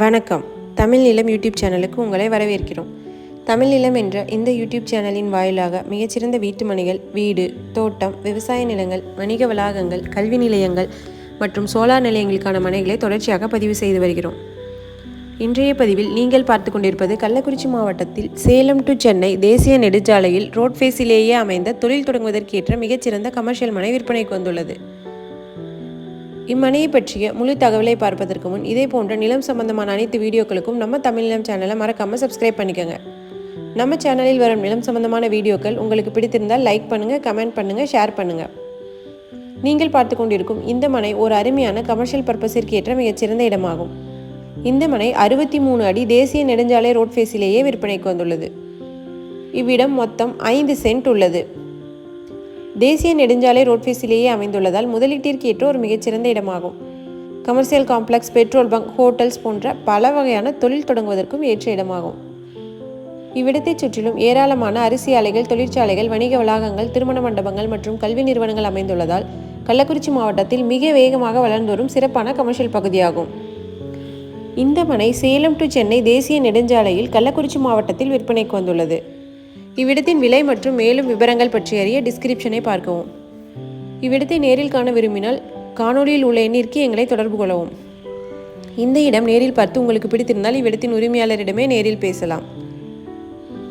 வணக்கம். தமிழ் நிலம் யூடியூப் சேனலுக்கு உங்களை வரவேற்கிறோம். தமிழ் நிலம் என்ற இந்த யூடியூப் சேனலின் வாயிலாக மிகச்சிறந்த வீட்டுமனைகள் வீடு தோட்டம் விவசாய நிலங்கள் வணிக வளாகங்கள் கல்வி நிலையங்கள் மற்றும் சோலார் நிலையங்களுக்கான மனைகளை தொடர்ச்சியாக பதிவு செய்து வருகிறோம். இன்றைய பதிவில் நீங்கள் பார்த்து கொண்டிருப்பது கள்ளக்குறிச்சி மாவட்டத்தில் சேலம் டு சென்னை தேசிய நெடுஞ்சாலையில் ரோட் ஃபேஸிலேயே அமைந்த தொழில் தொடங்குவதற்கேற்ற மிகச்சிறந்த கமர்ஷியல் மனை விற்பனைக்கு வந்துள்ளது. இம்மனையை பற்றிய முழு தகவலை பார்ப்பதற்கு முன் இதே போன்ற நிலம் சம்பந்தமான அனைத்து வீடியோக்களுக்கும் நம்ம தமிழ் நிலம் சேனலை மறக்காமல் சப்ஸ்கிரைப் பண்ணிக்கோங்க. நம்ம சேனலில் வரும் நிலம் சம்பந்தமான வீடியோக்கள் உங்களுக்கு பிடித்திருந்தால் லைக் பண்ணுங்கள் கமெண்ட் பண்ணுங்கள் ஷேர் பண்ணுங்கள் நீங்கள் பார்த்து கொண்டிருக்கும் இந்த மனை ஒரு அருமையான கமர்ஷியல் பர்பஸிற்கு ஏற்ற மிகச்சிறந்த இடமாகும். இந்த மனை அறுபத்தி மூணு அடி தேசிய நெடுஞ்சாலை ரோட் ஃபேஸிலேயே விற்பனைக்கு வந்துள்ளது. இவ்விடம் மொத்தம் ஐந்து சென்ட் உள்ளது. தேசிய நெடுஞ்சாலை ரோட்ஃபேஸிலேயே அமைந்துள்ளதால் முதலீட்டிற்கு ஏற்ற ஒரு மிகச்சிறந்த இடமாகும். Commercial complex petrol bunk hotels போன்ற பல வகையான தொழில் தொடங்குவதற்கும் ஏற்ற இடமாகும். இவ்விடத்தைச் சுற்றிலும் ஏராளமான அரிசி ஆலைகள் தொழிற்சாலைகள் வணிக வளாகங்கள் திருமண மண்டபங்கள் மற்றும் கல்வி நிறுவனங்கள் அமைந்துள்ளதால் கள்ளக்குறிச்சி மாவட்டத்தில் மிக வேகமாக வளர்ந்து வரும் சிறப்பான கமர்ஷியல் பகுதியாகும். இந்த மனை சேலம் டு சென்னை தேசிய நெடுஞ்சாலையில் கள்ளக்குறிச்சி மாவட்டத்தில் விற்பனைக்கு வந்துள்ளது. இவ்விடத்தின் விலை மற்றும் மேலும் விவரங்கள் பற்றி அறிய டிஸ்கிரிப்ஷனை பார்க்கவும். இவ்விடத்தை நேரில் காண விரும்பினால் காணொளியில் உள்ள எண்ணிற்கு எங்களை தொடர்பு கொள்ளவும். இந்த இடம் நேரில் பார்த்து உங்களுக்கு பிடித்திருந்தால் இவ்விடத்தின் உரிமையாளரிடமே நேரில் பேசலாம்.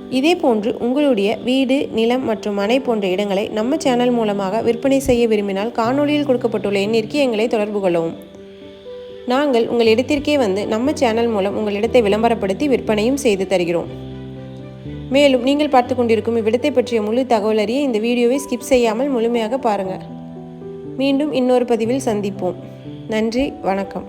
இதே போன்று உங்களுடைய வீடு நிலம் மற்றும் மனை போன்ற இடங்களை நம்ம சேனல் மூலமாக விற்பனை செய்ய விரும்பினால் காணொளியில் கொடுக்கப்பட்டுள்ள எண்ணிற்கு எங்களை தொடர்பு கொள்ளவும். நாங்கள் உங்கள் இடத்திற்கே வந்து நம்ம சேனல் மூலம் உங்கள் இடத்தை விளம்பரப்படுத்தி விற்பனையும் செய்து தருகிறோம். மேலும் நீங்கள் பார்த்து கொண்டிருக்கும் இவ்விடத்தை பற்றிய முழு தகவல் அறிய இந்த வீடியோவை ஸ்கிப் செய்யாமல் முழுமையாக பாருங்கள். மீண்டும் இன்னொரு பதிவில் சந்திப்போம். நன்றி வணக்கம்.